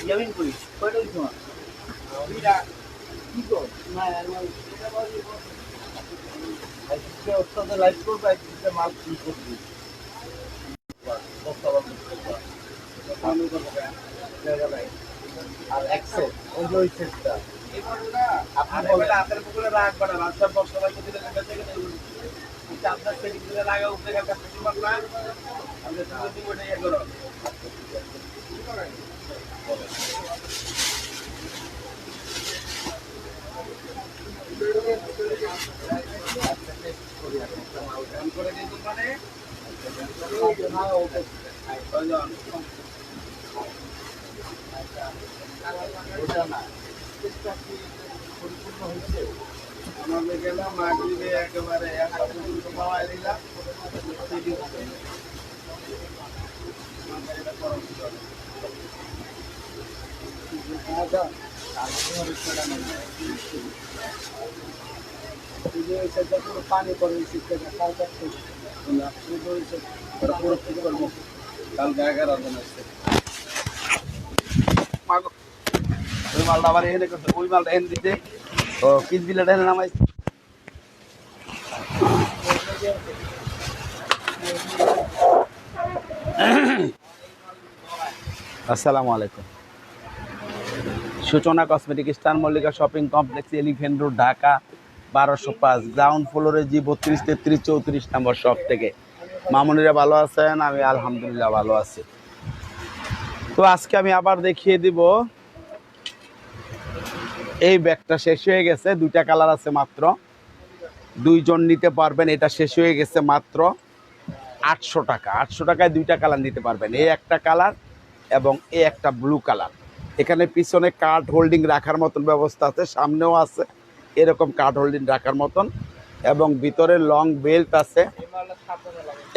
ইয়ামিন কই কয়টা হইছে তোমার কি না ওস্তাদ লাইভ করবে আজকে মাল কি করবি আর এক্সেল ওই যে ওই সেটটা আপনি হাতের পুকুরে রাখবেন না রাস্তার বস্তা রাখতে আপনার সেটিং দিলে লাগা উপরে কাছে তোমার না আপনি তুমি দিব এটা ইয়ে করো করে দিন মানে পানি ওই মালটা আবার এনে করছে ওই মালটা এনে দিতে। ও আসসালামু আলাইকুম। Suchana cosmetic star Mallika shopping complex Elephant Road, Dhaka, বারোশো পাঁচ। গ্রাউন্ড ফ্লোরে জি বত্রিশ, তেত্রিশ, চৌত্রিশ নম্বর শপ থেকে। মামুনিরা ভালো আছেন? আমি আলহামদুলিল্লাহ ভালো আছি। তো আজকে আমি আবার দেখিয়ে দিব এই ব্যাগটা শেষ হয়ে গেছে। দুইটা কালার আছে মাত্র। দুইজন নিতে পারবেন। এটা শেষ হয়ে গেছে মাত্র আটশো টাকা। আটশো টাকায় দুইটা কালার নিতে পারবেন। এই একটা কালার এবং এই একটা ব্লু কালার। এখানে পিছনে কার্ড হোল্ডিং রাখার মতন ব্যবস্থা আছে, সামনেও আছে। এরকম কার্ড হোল্ডিং রাখার মতন এবং ভিতরে লং বেল্ট আছে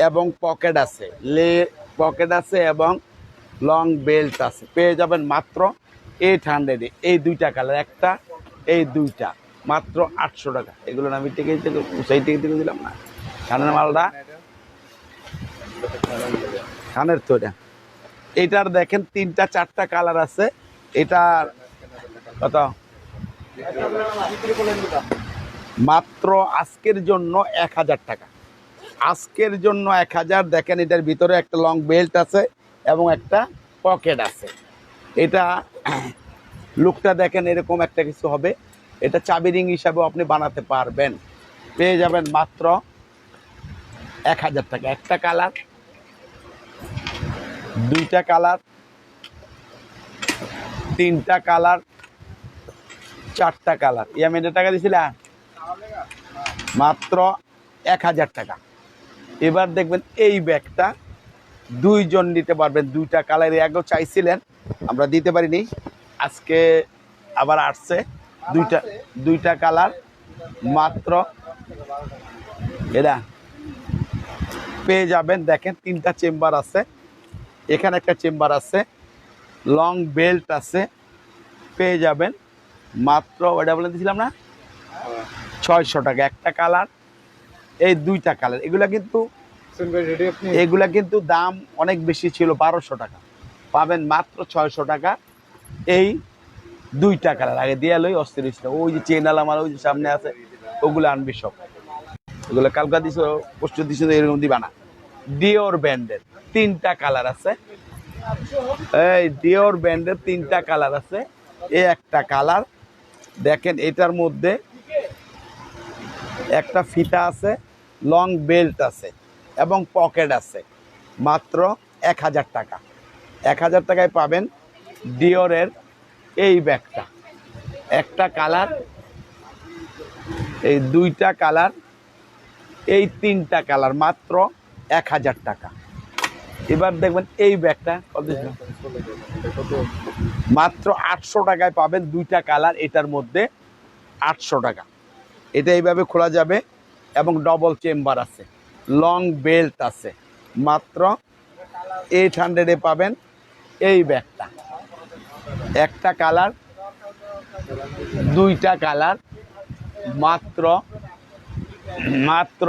এবং পকেট আছে। লে, পকেট আছে এবং লং বেল্ট আছে। পেয়ে যাবেন মাত্র এইট হান্ড্রেডে, এই দুইটা কালার, একটা, এই দুইটা, মাত্র আটশো টাকা। এগুলো আমি থেকে সেই টিকিট থেকে দিলাম না। খানের মালটা? খানের তো এটা। এটার দেখেন তিনটা, চারটা কালার আছে। এটার কত? মাত্র আজকের জন্য এক হাজার টাকা। আজকের জন্য এক হাজার, দেখেন এটার ভিতরে একটা লং বেল্ট আছে এবং একটা পকেট আছে। এটা লুকটা দেখেন, এরকম একটা কিছু হবে। এটা চাবি রিং হিসাবেও আপনি বানাতে পারবেন। পেয়ে যাবেন মাত্র এক হাজার টাকা। একটা কালার, দুইটা কালার, তিনটা কালার, চারটা কালার। ইয়ামিনের টাকা দিছিলা? মাত্র এক হাজার টাকা। এবার দেখবেন এই ব্যাগটা দুইজন নিতে পারবেন, দুইটা কালার আগেও চাইছিলেন আমরা দিতে পারিনি। আজকে আবার আসছে। দুইটা দুইটা কালার মাত্র। এরা পেয়ে যাবেন। দেখেন তিনটা চেম্বার আছে। এখানে একটা চেম্বার আছে। লং বেল্ট আছে। পেয়ে যাবেন। মাত্র ওটা বলে দিয়েছিলাম না? ছয়শো টাকা। একটা কালার এই দুইটা কালার। এগুলা কিন্তু এগুলা কিন্তু দাম অনেক বেশি ছিল বারোশো টাকা। পাবেন মাত্র ছয়শো টাকা। এই দুইটা কালার আগে দিয়ে লই, অস্থির ওই যে চেনাল আমার ওই যে সামনে আছে, ওগুলো আনবি সব। ওগুলো কালকা দিছ পোস্ট দিছ, এরকম দিবা না। ডিওর ব্যান্ডের তিনটা কালার আছে। এই ডিওর ব্যান্ডের তিনটা কালার আছে। এই একটা কালার দেখেন এটার মধ্যে একটা ফিতা আছে লং বেল্ট আছে এবং পকেট আছে, মাত্র এক হাজার টাকা। এক হাজার টাকায় পাবেন ডিওরের এই ব্যাগটা। একটা কালার, এই দুইটা কালার, এই তিনটা কালার মাত্র এক হাজার টাকা। এবার দেখবেন এই ব্যাগটা কত মাত্র আটশো টাকায় পাবেন দুইটা কালার, এটার মধ্যে আটশো টাকা। এটা এইভাবে খোলা যাবে এবং ডবল চেম্বার আছে লং বেল্ট আছে। মাত্র এইট হান্ড্রেডে পাবেন এই ব্যাগটা। একটা কালার, দুইটা কালার, মাত্র মাত্র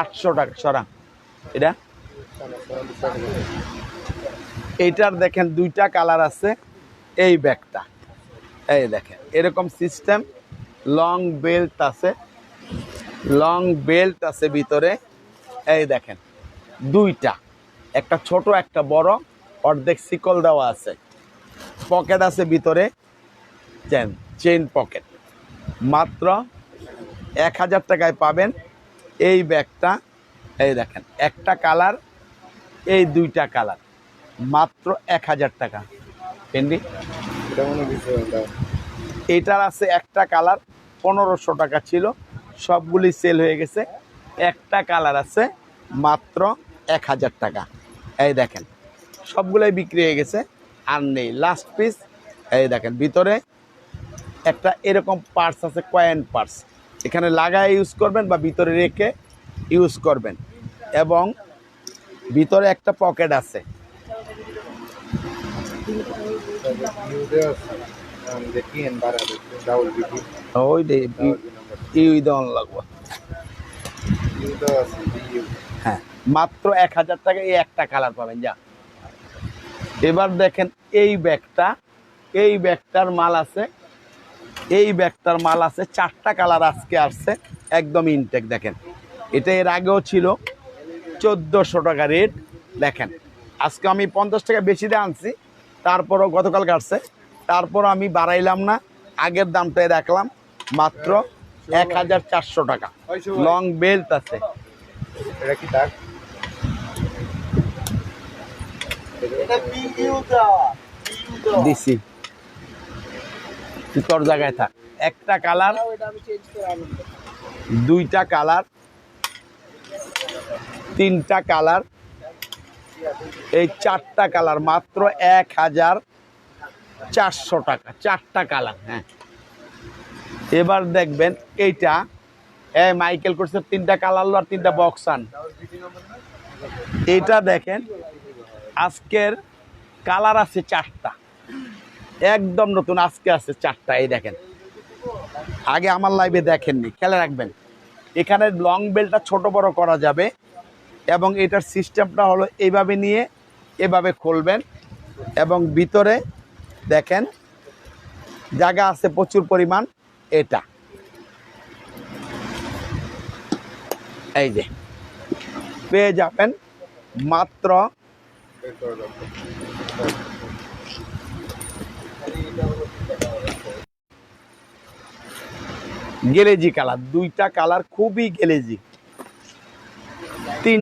আটশো টাকা, সরা। এটা? এইটার দেখেন দুইটা কালার আছে, এই ব্যাগটা। এই দেখেন, এরকম সিস্টেম, লং বেল্ট আছে, লং বেল্ট আছে ভিতরে, এই দেখেন, দুইটা, একটা ছোট, একটা বড় অর্ধেক শিকল দেওয়া আছে। পকেট আছে ভিতরে। চেন চেন পকেট মাত্র এক হাজার টাকায় পাবেন এই ব্যাগটা। এই দেখেন, একটা কালার, এই দুইটা কালার। মাত্র এক হাজার টাকা। পেন্ডি এটার আছে একটা কালার, পনেরোশো টাকা ছিল। সবগুলি সেল হয়ে গেছে। একটা কালার আছে মাত্র এক হাজার টাকা। এই দেখেন সবগুলোই বিক্রি হয়ে গেছে, আর নেই। লাস্ট পিস এই দেখেন, ভিতরে একটা এরকম পার্স আছে কয়েন পার্স এখানে লাগায় ইউজ করবেন বা ভিতরে রেখে ইউজ করবেন। এবং ভিতরে একটা পকেট আছে। ওই লাগবো। হ্যাঁ মাত্র এক হাজার টাকা এই একটা কালার পাবেন, যা। এবার দেখেন এই ব্যাগটা এই ব্যাগটার মাল আছে এই ব্যাগটার মাল আছে চারটা কালার আজকে আসছে একদম ইনটেক দেখেন। এটা এর আগেও ছিল চোদ্দোশো টাকা রেট দেখেন। আজকে আমি পঞ্চাশ টাকা বেশি দিয়ে আনছি তারপরও গতকাল কাটছে তারপরও আমি বাড়াইলাম না আগের দামটাই রাখলাম মাত্র এক হাজার চারশো টাকা। লং বেল্ট আছে। এটা কি দিছি। তুই তোর জায়গায় থাক। একটা কালার দুইটা কালার তিনটা কালার এই চারটা কালার মাত্র এক হাজার চারশো টাকা। চারটা কালার হ্যাঁ। এবার দেখবেন এইটা এ মাইকেল করছে তিনটা কালার আর তিনটা বক্স আন। এইটা দেখেন আজকের কালার আছে চারটা। একদম নতুন, আজকে আছে চারটা, এই দেখেন। আগে আমার লাইভে দেখেননি খেলে রাখবেন। এখানে লং বেলটা ছোট বড় করা যাবে এবং এটার সিস্টেমটা হলো এইভাবে নিয়ে এভাবে খুলবেন এবং ভিতরে দেখেন, জায়গা আছে প্রচুর পরিমাণ এটা। এই যে, পেয়ে যাবেন মাত্র গেলেজি কালার, দুইটা কালার খুবই গেলেজি। তিন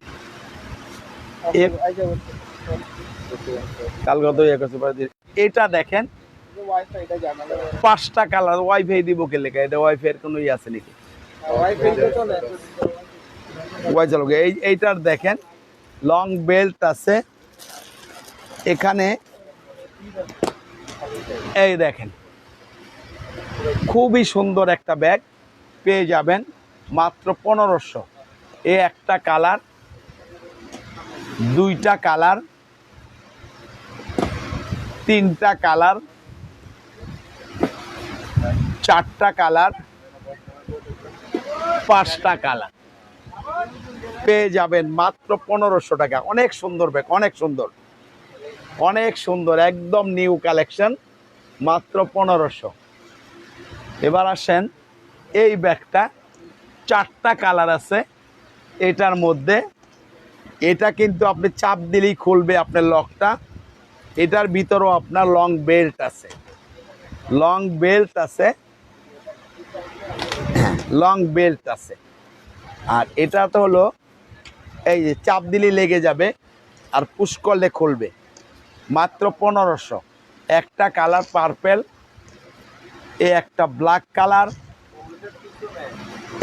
যে- এটা দেখেন, পাঁচটা কালার ওয়াইফাই দিব কে লেখা? এটা ওয়াইফাই এর কোনো ইয়ে আছে নাকি? এইটার দেখেন, লং বেল্ট আছে এখানে এই দেখেন, খুবই সুন্দর একটা ব্যাগ পেয়ে যাবেন মাত্র পনেরোশো। এ একটা কালার, দুইটা কালার, তিনটা কালার, চারটা কালার, পাঁচটা কালার। পেয়ে যাবেন মাত্র পনেরোশো টাকা। অনেক সুন্দর ব্যাগ, অনেক সুন্দর। অনেক সুন্দর, একদম নিউ কালেকশন মাত্র পনেরোশো। এবার আসেন, এই ব্যাগটা চারটা কালার আছে, এটার মধ্যে। এটা কিন্তু আপনি চাপ দিলেই খুলবে আপনার লকটা এটার ভিতরেও আপনার লং বেল্ট আছে। লং বেল্ট আছে। লং বেল্ট আছে। আর এটা তো হলো, এই যে চাপ দিলেই লেগে যাবে, আর পুশ করলে খুলবে। মাত্র পনেরোশো। একটা কালার পার্পেল, এ একটা ব্ল্যাক কালার,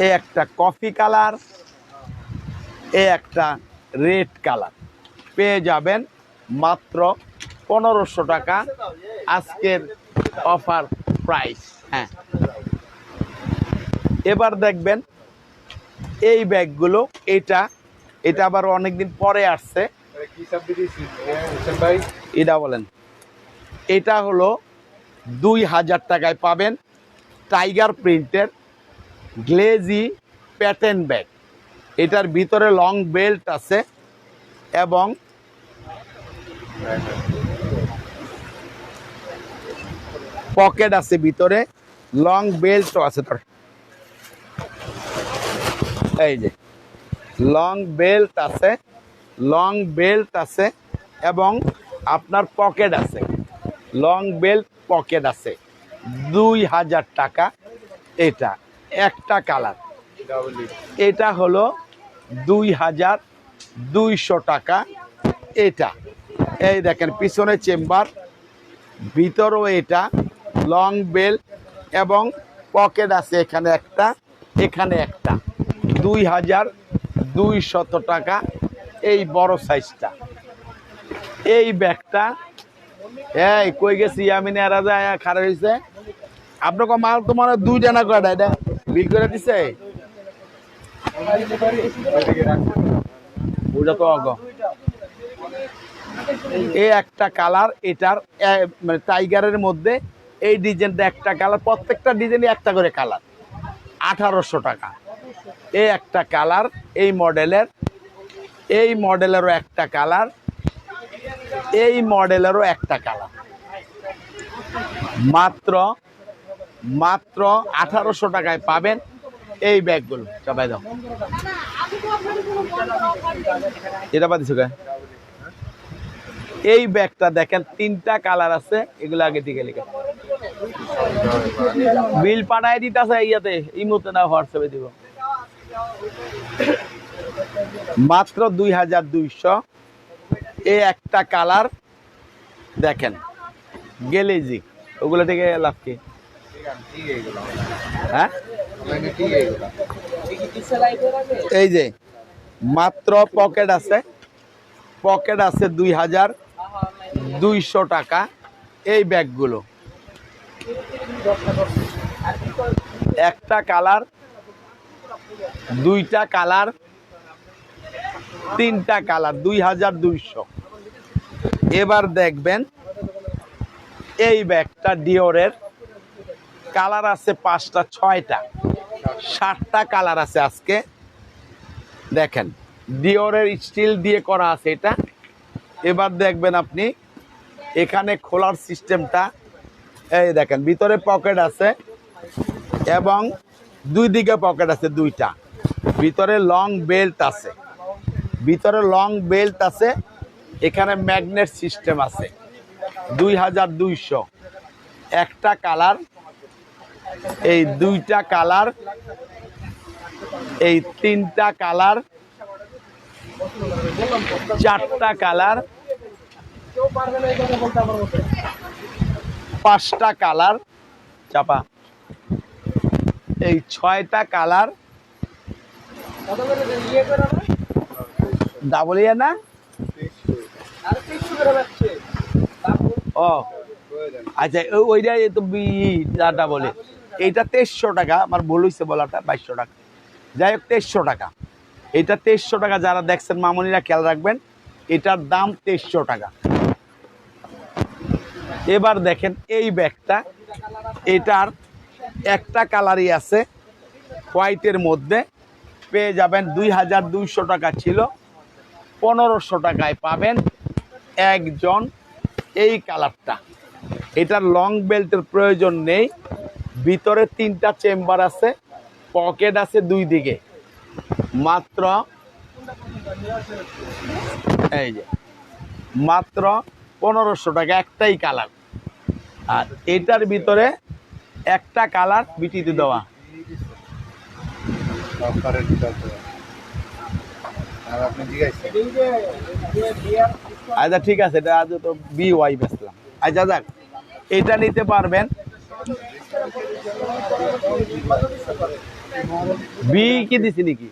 এ একটা কফি কালার, এ একটা রেড কালার। পেয়ে যাবেন মাত্র পনেরোশো টাকা আজকের অফার প্রাইস। হ্যাঁ। এবার দেখবেন এই ব্যাগগুলো, এটা এটা আবার অনেকদিন পরে আসছে। এটা বলেন। এটা হলো দুই হাজার টাকায় পাবেন টাইগার প্রিন্টের গ্লেজি প্যাটার্ন ব্যাগ। এটার ভিতরে লং বেল্ট আছে এবং পকেট আছে ভিতরে, লং বেল্টও আছে তোর। এই যে, লং বেল্ট আছে লং বেল্ট আছে এবং আপনার পকেট আছে। লং বেল্ট পকেট আছে। দুই হাজার টাকা এটা, একটা কালার এটা হলো দুই হাজার দুইশো টাকা এটা। এই দেখেন পিছনে চেম্বার ভিতরও এটা লং বেল্ট এবং পকেট আছে এখানে একটা এখানে একটা। দুই হাজার দুইশত টাকা এই বড় সাইজটা। এই ব্যাগটা। এই, কই গেছি? আমি নেরা যায়, খারাপ হয়েছে আপনাকে মাল তো হয় দুই জানা কয়টা? এটা বিল করে দিছে? এই একটা কালার, এটার মানে টাইগারের মধ্যে এই ডিজাইনটা একটা কালার, প্রত্যেকটা ডিজাইনই একটা করে কালার। আঠারোশো টাকা। এই একটা কালার, এই মডেলের এই মডেলেরও একটা কালার, এই মডেলেরও একটা কালার। মাত্র মাত্র আঠারোশো টাকায় পাবেন এই ব্যাগগুলো। চাপাই দাও এটা কে? এই ব্যাগটা দেখেন, তিনটা কালার আছে, এগুলো আগে থেকে লিখে। বিল পাঠায় দিতেছে ইয়াতে, ইমোতে না হোয়াটসঅ্যাপে দিব। মাত্র দুই হাজার দুইশো। এ একটা কালার, দেখেন গেলেজি ওগুলো থেকে লাভ কি? হ্যাঁ? এই যে, মাত্র পকেট আছে। পকেট আছে দুই হাজার দুইশো টাকা। এই ব্যাগগুলো। একটা কালার, দুইটা কালার তিনটা কালার, দুই হাজার দুইশো। এবার দেখবেন, এই ব্যাগটা ডিওরের কালার আছে পাঁচটা, ছয়টা। ষাটটা কালার আছে আজকে। দেখেন ডিওরের স্টিল দিয়ে করা আছে এটা। এবার দেখবেন আপনি, এখানে খোলার সিস্টেমটা। এই দেখেন, ভিতরে পকেট আছে এবং দুই দিকে পকেট আছে দুইটা। ভিতরে লং বেল্ট আছে। ভিতরে লং বেল্ট আছে, এখানে ম্যাগনেট সিস্টেম আছে, দুই হাজার দুইশো। একটা কালার এই দুইটা কালার এই তিনটা কালার চারটা কালার পাঁচটা কালার চাপা। এই ছয়টা কালার ডাবল ইয়ে না? ও। আচ্ছা ওইটা তো যাটা বলে এইটা তেইশশো টাকা, আমার ভুল হয়েছে বলাটা, বাইশশো টাকা। যাই হোক, তেইশশো টাকা। এটা তেইশশো টাকা, যারা দেখছেন মামনিরা, খেয়াল রাখবেন, এটার দাম তেইশশো টাকা। এবার দেখেন, এই ব্যাগটা, এটার একটা কালারই আছে, হোয়াইটের মধ্যে। পেয়ে যাবেন দুই হাজার দুইশো টাকা ছিল। পনেরোশো টাকায় পাবেন একজন এই কালারটা। এটার লং বেল্টের প্রয়োজন নেই। ভিতরে তিনটা চেম্বার আছে পকেট আছে দুই দিকে। মাত্র এই যে, মাত্র পনেরোশো টাকা একটাই কালার। আর এটার ভিতরে একটা কালার বিটিতে দেওয়া অফারের সাথে আর আপনি জিজ্ঞাসা আচ্ছা ঠিক আছে এটা আজ তো বি ওয়াই বেচলাম। আচ্ছা যাক এটা নিতে পারবেন। বি কি দিছি নাকি?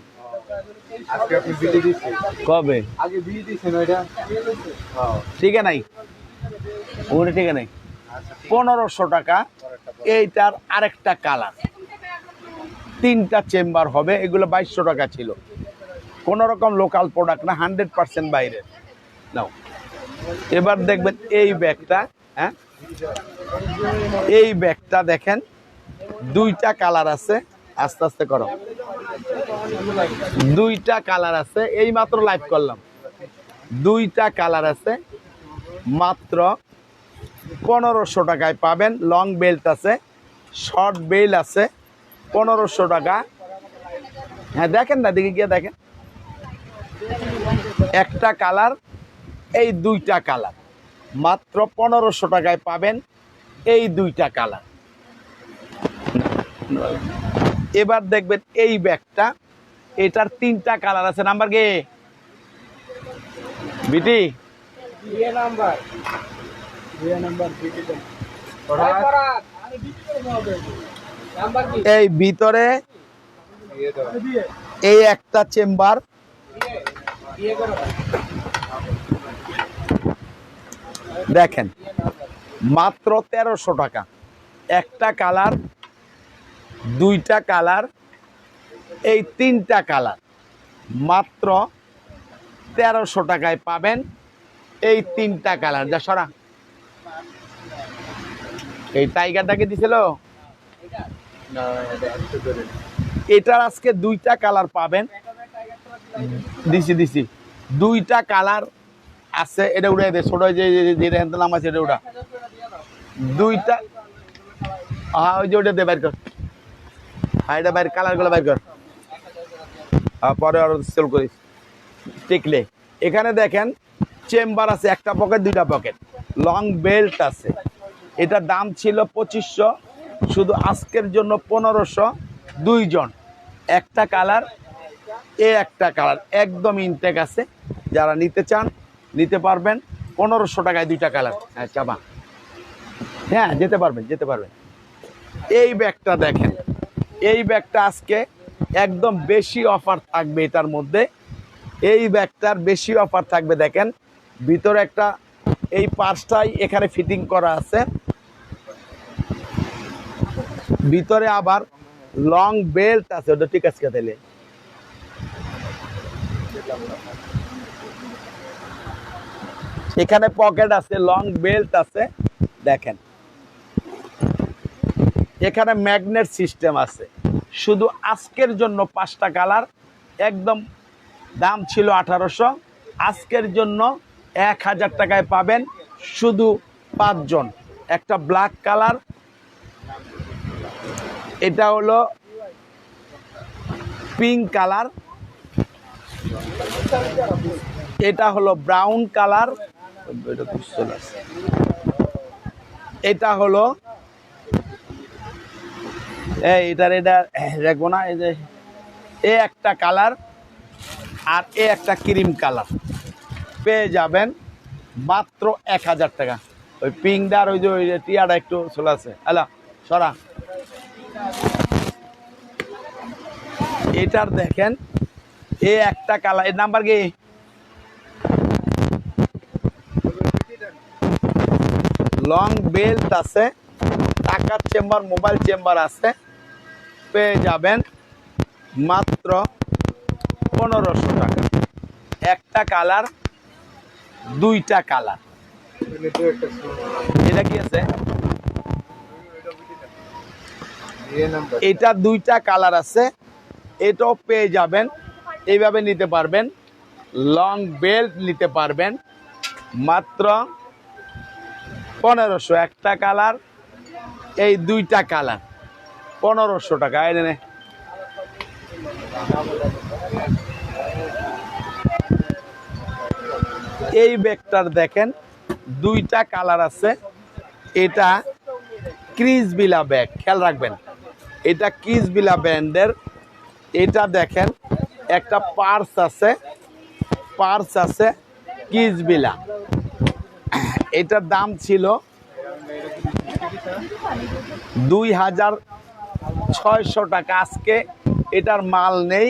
কবে? হ্যাঁ। ঠিক আছে নাই? ওটা ঠিক আছে নাই? আচ্ছা পনেরোশো টাকা। এইটার আরেকটা কালার। তিনটা চেম্বার হবে এগুলো বাইশশো টাকা ছিল। কোনো রকম লোকাল প্রোডাক্ট না হান্ড্রেড পার্সেন্ট বাইরের নাও। এবার দেখবেন এই ব্যাগটা হ্যাঁ? এই ব্যাগটা দেখেন, দুইটা কালার আছে, আস্তে আস্তে করো। দুইটা কালার আছে এই মাত্র লাইভ করলাম। দুইটা কালার আছে, মাত্র পনেরোশো টাকায় পাবেন। লং বেল্ট আছে শর্ট বেল্ট আছে, পনেরোশো টাকা। হ্যাঁ দেখেন না দিকে গিয়ে দেখেন। একটা কালার, এই দুইটা কালার। মাত্র পনেরোশো টাকায় পাবেন এই দুইটা কালার। এবার দেখবেন এই ব্যাগটা, এটার তিনটা কালার আছে। নাম্বার কে? বিটি? এই ভিতরে এই একটা চেম্বার দেখেন মাত্র তেরোশো টাকা। একটা কালার দুইটা কালার এই তিনটা কালার। মাত্র তেরোশো টাকায় পাবেন এই তিনটা কালার। যা সরা। এই টাইগারটাকে দিছিল? এটার আজকে দুইটা কালার পাবেন। দিছি দিছি। দুইটা কালার আছে, এটা উড়ে দে, ছোট যে, যে- যে নাম আছে, এটা উড়া। দুইটা হ্যাঁ ওই যে ওটা দে, বাইর কর। হ্যাঁ এটা বাইর কালারগুলো বাইর কর। হ্যাঁ পরে আরও সেল করিস টিকলে। এখানে দেখেন, চেম্বার আছে, একটা পকেট, দুইটা পকেট। লং বেল্ট আছে। এটার দাম ছিল পঁচিশশো, শুধু আজকের জন্য পনেরোশো, দুইজন। একটা কালার এ একটা কালার একদম ইনটেক আছে। যারা নিতে চান, নিতে পারবেন। পনেরোশো টাকায় দুইটা কালার। হ্যাঁ চাপা। হ্যাঁ যেতে পারবেন যেতে পারবেন। এই ব্যাগটা দেখেন। এই ব্যাগটা আজকে একদম বেশি অফার থাকবে এটার মধ্যে। এই ব্যাগটার বেশি অফার থাকবে, দেখেন। ভিতরে একটা, এই পার্সটাই এখানে ফিটিং করা আছে। ভিতরে আবার লং বেল্ট আছে। ওটা ঠিক আছে তাহলে। এখানে পকেট আছে লং বেল্ট আছে, দেখেন। এখানে ম্যাগনেট সিস্টেম আছে। শুধু আজকের জন্য পাঁচটা কালার একদম দাম ছিল আঠারোশো। আজকের জন্য এক হাজার টাকায় পাবেন শুধু পাঁচজন। একটা ব্ল্যাক কালার এটা হলো পিঙ্ক কালার এটা হলো ব্রাউন কালার এটা হলো এটার, এটা দেখব না, এই যে এ একটা কালার আর এ একটা ক্রিম কালার পেয়ে যাবেন মাত্র এক হাজার টাকা। ওই পিঙ্কটার ওই যে ওই যে টিয়াটা একটু চলে আছে হ্যালো সরা। এটার দেখেন এ একটা কালারের নাম্বার কি? লং বেল্ট আছে, টাকার চেম্বার, মোবাইল চেম্বার আছে, পেয়ে যাবেন মাত্র পনেরোশো টাকা। একটা কালার, দুইটা কালার। এটা কি আছে? এটা দুইটা কালার আছে, এটাও পেয়ে যাবেন এইভাবে নিতে পারবেন। লং বেল্ট নিতে পারবেন। মাত্র পনেরোশো একটা কালার। এই দুইটা কালার। পনেরোশো টাকা, এই নে এই ব্যাগটার দেখেন, দুইটা কালার আছে। এটা ক্রিজ বিলা ব্যাগ, খেয়াল রাখবেন। এটা ক্রিজ বিলা ব্র্যান্ডের এটা দেখেন একটা পার্স আছে পার্স আছে কিজ বিলা এটার দাম ছিল দুই হাজার ছয়শো টাকা। আজকে এটার মাল নেই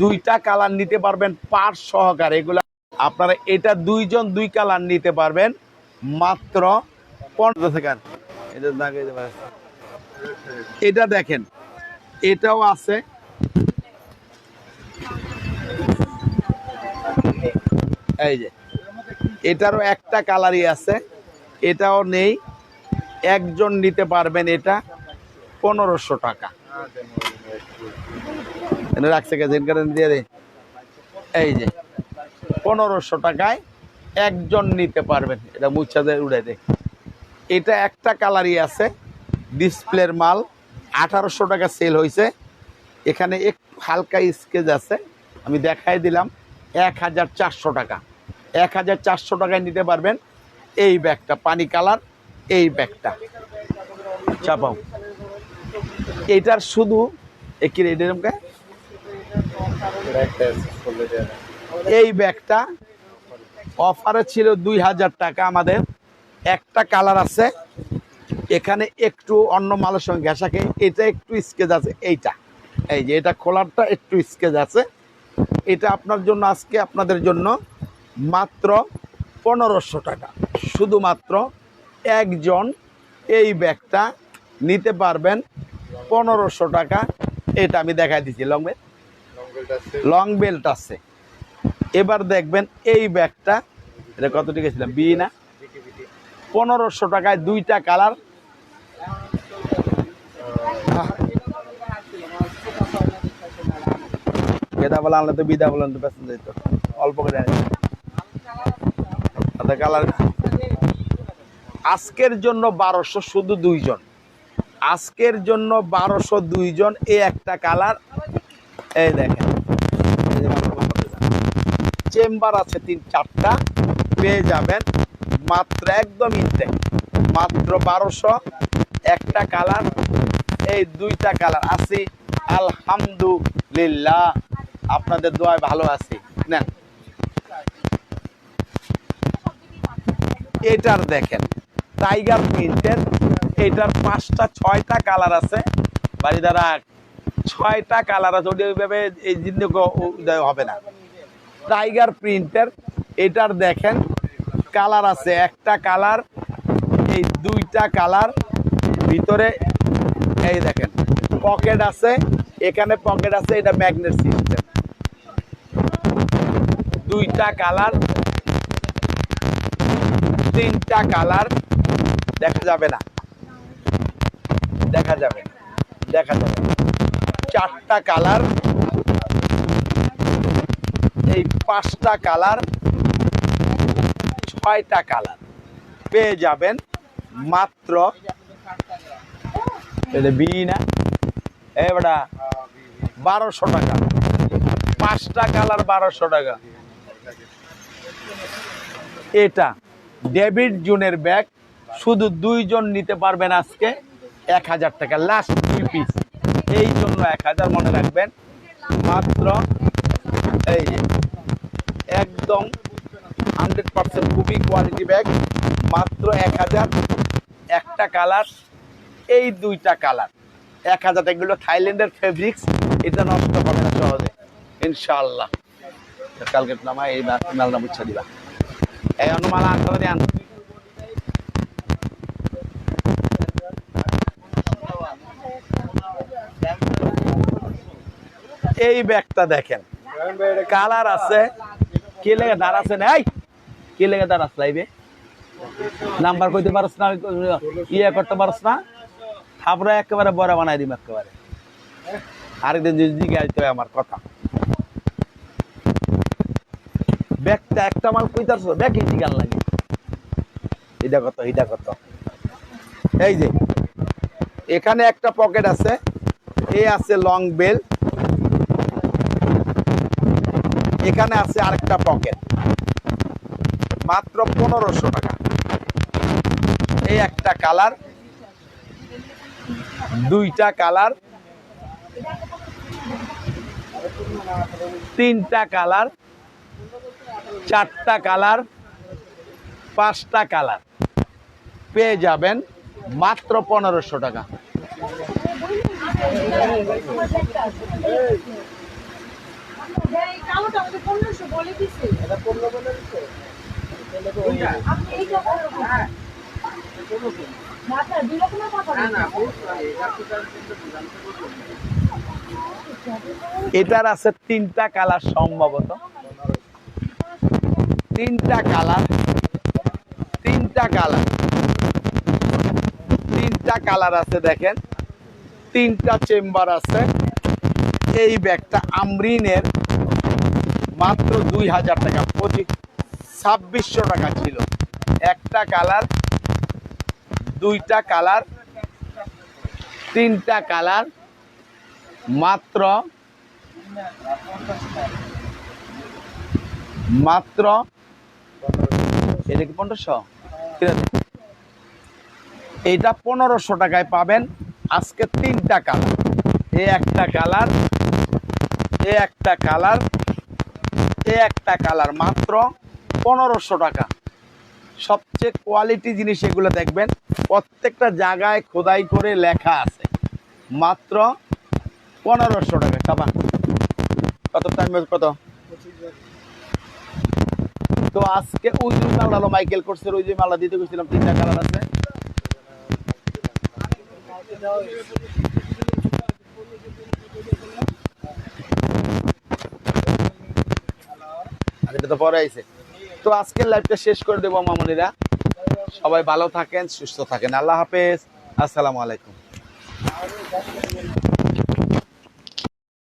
দুইটা কালার নিতে পারবেন পার্স সহকারে। এগুলো আপনারা এটা দুইজন দুই কালার নিতে পারবেন মাত্র পনেরো সেকেন্ড। এটা দেখেন এটাও আছে। এই যে, এটারও একটা কালারই আছে, এটাও নেই, একজন নিতে পারবেন এটা পনেরোশো টাকা। রাখছে গেছে এনকারে দিয়ে দে। এই যে, পনেরোশো টাকায় একজন নিতে পারবেন। এটা মুচ্ছা দিয়ে উড়ে দে। এটা একটা কালারই আছে, ডিসপ্লের মাল, আঠারোশো টাকা সেল হয়েছে এখানে একটু হালকা স্কেচ আছে, আমি দেখাই দিলাম। এক হাজার চারশো টাকা। এক হাজার চারশো টাকায় নিতে পারবেন এই ব্যাগটা, পানি কালার এই ব্যাগটা। চাপাও এটার শুধু একই দেন এই ব্যাগটা অফারে ছিল দুই হাজার টাকা আমাদের। একটা কালার আছে, এখানে একটু অন্য মালের সঙ্গে ঘেঁষাকে এটা একটু স্কেচ আছে, এইটা। এই যে, এটা খোলারটা একটু স্কেচ আছে। এটা আপনার জন্য আজকে আপনাদের জন্য মাত্র পনেরোশো টাকা। শুধুমাত্র একজন এই ব্যাগটা নিতে পারবেন পনেরোশো টাকা। এটা আমি দেখাই দিচ্ছি। লঙ্গলটা আছে। লং বেল্ট আছে। এবার দেখবেন এই ব্যাগটা এটা কত টাকা ছিল? বি না? পনেরোশো টাকায় দুইটা কালার। গেদা বলা আনলে তো বিদা বলেন তো পেছন যেত অল্প করে কালার আজকের জন্য বারোশো শুধু দুইজন। আজকের জন্য বারোশো দুইজন এই একটা কালার। এই দেখেন। চেম্বার আছে তিন, চারটা। পেয়ে যাবেন মাত্র একদম ইনটেক মাত্র বারোশো, একটা কালার। এই দুইটা কালার। আছি আলহামদুলিল্লাহ। আপনাদের দোয়ায় ভালো আছি নেন এটার দেখেন টাইগার প্রিন্টের এটার পাঁচটা, ছয়টা কালার আছে। বাড়ি দ্বারা ছয়টা কালার আছে, ওটা ওইভাবে এই জিনিস হবে না। টাইগার প্রিন্টের এটার দেখেন কালার আছে একটা কালার এই দুইটা কালার ভিতরে, এই দেখেন পকেট আছে, এখানে পকেট আছে, এটা ম্যাগনেট সিস্টেম দুইটা কালার, তিনটা কালার দেখা যাবে না দেখা যাবে। দেখা যাবে। চারটা কালার, এই পাঁচটা কালার, ছয়টা কালার পেয়ে যাবেন মাত্র এটা বি না এবারা বারোশো টাকা পাঁচটা কালার বারোশো টাকা এটা ডেভিড জুনের ব্যাগ। শুধু দুইজন নিতে পারবেন আজকে এক হাজার টাকা লাস্ট দুই পিস এই জন্য এক হাজার মনে রাখবেন। মাত্র এই একদম হান্ড্রেড পার্সেন্ট খুবই কোয়ালিটি ব্যাগ মাত্র এক হাজার, একটা কালার এই দুইটা কালার এক হাজার এগুলো থাইল্যান্ডের ফেব্রিক্স এটা নষ্ট হবে না সহজে। ইনশাআল্লাহ। কালকে নামা, এই মালটা মুচ্ছা দিবা। এই অনুমালা আনতে দিয়ে আন এই ব্যাগটা দেখেন কালার আছে কি লেগে দাঁড় আছে না এই কি লেগে দাঁড় আছে লাইবে নাম্বার কইতে পারছ না ইয়ে করতে পারছ না থাপড়া একেবারে বড় বানাই দিম একেবারে আরেকদিন যদি আসতে হয় আমার কথা ব্যাগটা একটা মাল কইতাছ ব্যাগ গান লাগে এটা কত এটা কত? এই যে, এখানে একটা পকেট আছে, এ আছে লং বেল, এখানে আছে আরেকটা পকেট, মাত্র পনেরোশো টাকা। এই একটা কালার, দুইটা কালার, তিনটা কালার চারটা কালার পাঁচটা কালার। পেয়ে যাবেন মাত্র পনেরোশো টাকা। এটার আছে তিনটা কালার সম্ভবত। তিনটা কালার। তিনটা কালার। তিনটা কালার আছে দেখেন। তিনটা চেম্বার আছে। এই ব্যাগটা আমরিনের মাত্র দুই হাজার টাকা পঁচিশ ছাব্বিশশো টাকা ছিল। একটা কালার, দুইটা কালার, তিনটা কালার, মাত্র মাত্র এটা কি পনেরোশো? ঠিক আছে। এইটা পনেরোশো টাকায় পাবেন। আজকে তিনটা কালার। এ একটা কালার, এ একটা কালার, এ একটা কালার মাত্র পনেরোশো টাকা। সবচেয়ে কোয়ালিটি জিনিস এগুলো দেখবেন, প্রত্যেকটা জায়গায় খোদাই করে লেখা আছে। মাত্র পনেরোশো টাকা। খাবা কত টাইম কত? তো আজকে যে মালটা মাইকেল কোর্সের ওই যে মালটা দিতে গেছিলাম, তিনটা কালার আছে। এটা তো পরে তো আজকের লাইভটা শেষ করে দেবো, মামনিরা। সবাই ভালো থাকেন, সুস্থ থাকেন। আল্লাহ হাফেজ। আসসালামু আলাইকুম।